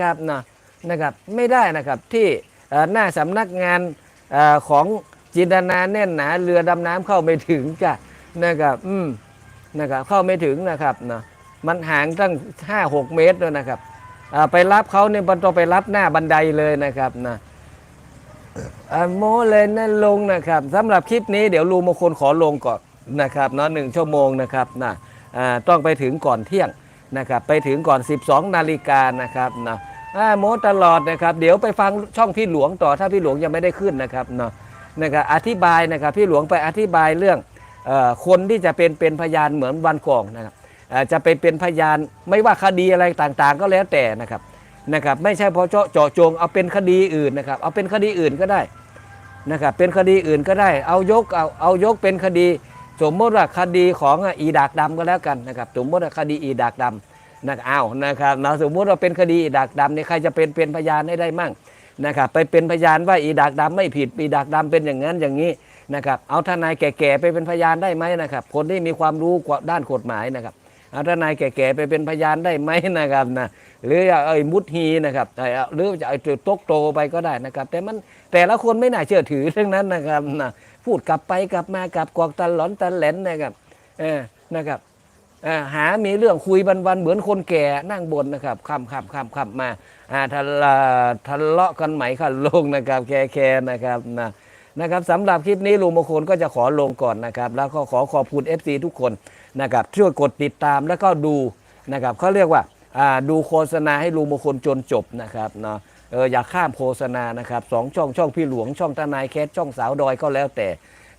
ครับเนาะนะครับไม่ได้นะครับที่หน้าสำนักงานอของจินตนาแน่นหนาเรือดำน้ำเข้าไม่ถึงจ้ะนะครับอืมนะครับเข้าไม่ถึงนะครับเนาะมันห่างตั้ง 5-6 เมตรเลยนะครับไปรับเขาเนี่ยมันต้องไปรับหน้าบันไดเลยนะครับนะโมเลยนั่นลงนะครับสำหรับคลิปนี้เดี๋ยวลุงมงคลขอลงก่อนนะครับเนาะหนึ่งชั่วโมงนะครับนะต้องไปถึงก่อนเที่ยง นะครับไปถึงก่อน 12 นาฬิกานะครับนะโมตลอดนะครับเดี๋ยวไปฟังช่องพี่หลวงต่อถ้าพี่หลวงยังไม่ได้ขึ้นนะครับเนาะนะครับอธิบายนะครับพี่หลวงไปอธิบายเรื่องคนที่จะเป็นเป็นพยานเหมือนวันก่อนนะครับจะไปเป็นพยานไม่ว่าคดีอะไรต่างๆ ก็แล้วแต่นะครับนะครับไม่ใช่พอเจาะจงเอาเป็นคดีอื่นนะครับเอาเป็นคดีอื่นก็ได้นะครับเป็นคดีอื่นก็ได้เอายกเอาเอายกเป็นคดี สมมติว่าคดีของอีดากดำก็แล้วกันนะครับสมมติว่าคดีอีดากดำนะอ้าวนะครับเราสมมติว่าเป็นคดีอีดากดำเนี่ยใครจะเป็นเป็นพยานได้ได้มั่งนะครับไปเป็นพยานว่าอีดากดำไม่ผิดอีดากดำเป็นอย่างนั้นอย่างนี้นะครับเอาทนายแก่ๆไปเป็นพยานได้ไหมนะครับคนที่มีความรู้กว่าด้านกฎหมายนะครับ เอาทนายแก่ๆไปเป็นพยานได้ไหมนะครับนะหรือไอ้มุดฮีนะครับหรือจะไอ้ตกโตไปก็ได้นะครับ แต่มันแต่ละคนไม่น่าเชื่อถือเรื่องนั้นนะครับนะพูดกลับไปกลับมากลับกอกตันหลอนตันแหลนนะครับเออนะครับเออหา มีเรื่องคุยวันๆ เหมือนคนแก่นั่งบนนะครับคำคำคำคำมาอ่าทะเลาะทะเลาะกันไหมค่ะลงนะครับ แคแคนะครับนะ นะครับสำหรับคลิปนี้ลุงมงคลก็จะขอลงก่อนนะครับ แล้วก็ขอขอบคุณ FC ทุกคนนะครับช่วยกดติดตามแล้วก็ดูนะครับเขาเรียกว่าดูโฆษณาให้ลุงมงคลจนจบนะครับเนาะเอออย่าข้ามโฆษณานะครับสองช่องช่องพี่หลวงช่องทนายแคสช่องสาวดอยก็แล้วแต่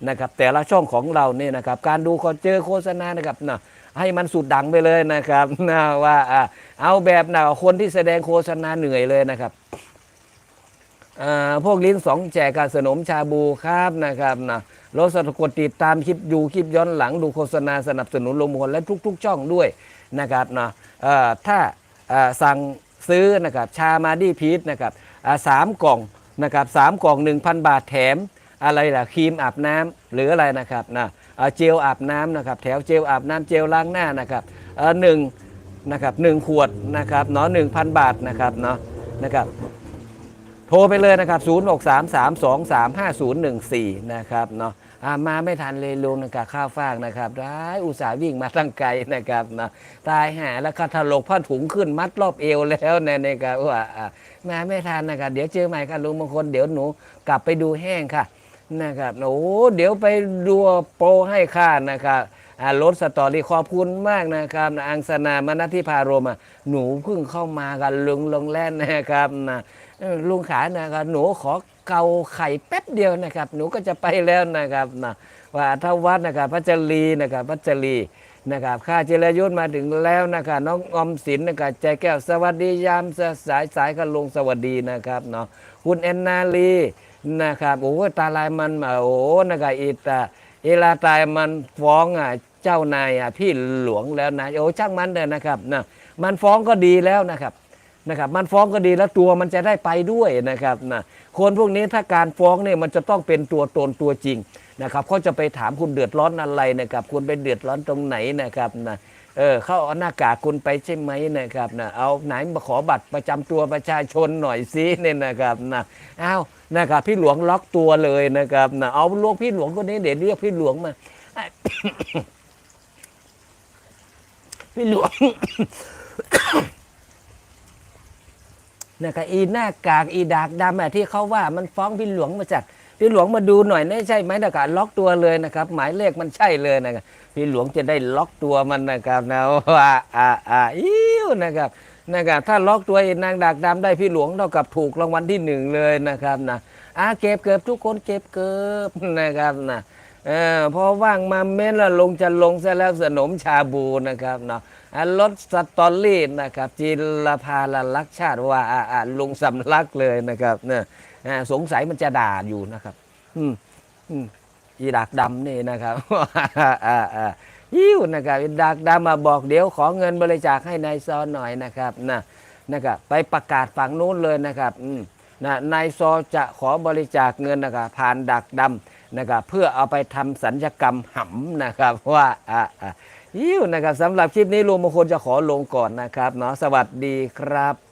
นะครับแต่ละช่องของเราเนี่ยนะครับการดูก็เจอโฆษณานะครับนะให้มันสุดดังไปเลยนะครับนะว่าเอาแบบนะคนที่แสดงโฆษณาเหนื่อยเลยนะครับ พวกลิ้นสองแจกกับสนมชาบูครับนะครับนะรถสะกดติดตามคลิปดูคลิปย้อนหลังดูโฆษณาสนับสนุนลงมลและทุก ๆ ช่องด้วยนะครับนะเอ่อถ้าสั่งซื้อนะครับชามาดีพีทนะครับสามกล่องนะครับสามกล่อง 1,000 บาทแถมอะไรล่ะครีมอาบน้ำหรืออะไรนะครับนะเอ่อเจลอาบน้ำนะครับแถวเจลอาบน้ำเจลล้างหน้านะครับหนึ่งนะครับหนึ่งขวดนะครับเนาะหนึ่งพันบาทนะครับเนาะนะครับ โทรไปเลยนะครับ 0 6 3 3 2 3 5 0 1 4 นะครับเนาะมาไม่ทันเลยลุงนะครับข้าวฟากนะครับได้อุตส่าห์วิ่งมาตั้งไกลนะครับเนาะตายหาแล้วก็ถลกผ้าถุงขึ้นมัดรอบเอวแล้วเนยนะครับว่ามาไม่ทันนะครับเดี๋ยวเจอใหม่ค่ะลุงมงคลเดี๋ยวหนูกลับไปดูแห้งค่ะนะครับโอ้เดี๋ยวไปดูโปรให้ค่านะครับ รถสตอรี่ขอบคุณมากนะครับอังสนามนัทที่พารมอะหนูเพิ่งเข้ามากันลุงลงแล่นนะครับนะลุงขานะครับหนูขอเกาไข่แป๊บเดียวนะครับ หนูก็จะไปแล้วนะครับนะว่าทวัฒนะครับพัชรีนะครับพัชรีนะครับข้าเจรยุทธมาถึงแล้วนะครับน้องอมสินนะครับใจแก้วสวัสดียามสายสายกันลงสวัสดีนะครับเนาะคุณแอนนาลีนะครับโอ้ตาลายมันมาโอ้นะครับอีตา เวลาตายมันฟ้องอะเจ้านายอะพี่หลวงแล้วนะโอ้ช่างมันเลยนะครับนะมันฟ้องก็ดีแล้วนะครับนะครับ มันฟ้องก็ดีแล้วตัวมันจะได้ไปด้วยนะครับนะคนพวกนี้ถ้าการฟ้องเนี่ยมันจะต้องเป็นตัวตนตัวจริงนะครับเขาจะไปถามคุณเดือดร้อนอะไรนะครับ คุณไปเดือดร้อนตรงไหนนะครับนะ เออเข้าเอาหน้ากากคุณไปใช่ไหมนะครับนะเอาไหนมาขอบัตรประจำตัวประชาชนหน่อยสิเนี่ยนะครับนะเอานะครับพี่หลวงล็อกตัวเลยนะครับนะเอาลวกพี่หลวงคนนี้เดี๋ยวเรียกพี่หลวงมา พี่หลวง นะครับอีหน้ากากอีดากดำอะที่เขาว่ามันฟ้องพี่หลวงมาจัดพี่หลวงมาดูหน่อยนี่ใช่ไหมนะครับล็อกตัวเลยนะครับหมายเลขมันใช่เลยนะครับพี่หลวงจะได้ล็อกตัวมันนะครับนะว่าอ่าอ่าอิ้วนะครับนะครับถ้าล็อกตัวไอ้นางดากดำได้พี่หลวงเท่ากับถูกรางวัลที่หนึ่งเลยนะครับนะอาเก็บเกือบทุกคนเก็บเกือบนะครับนะเออพอว่างมาเม้นและลงจะลงซะแล้วสนมชาบูนะครับเนาะ รถสตอรี่นะครับจิรพาลลักชาติว่าลุงสำลักเลยนะครับเนี่ยสงสัยมันจะด่าอยู่นะครับ อืมอืมอีดักดำนี่นะครับยิ้วนะครับอีดักดามาบอกเดี๋ยวขอเงินบริจาคให้นายซอหน่อยนะครับนะนะครับ ไปประกาศฝั่งนู้นเลยนะครับอืมนะนายซอจะขอบริจาคเงินนะครับผ่านดักดำนะครับเพื่อเอาไปทำสัญญกรรมหำนะครับว่าอ่า ยิวนะครับสำหรับคลิปนี้ลุงมงคลจะขอลงก่อนนะครับเนาะสวัสดีครับ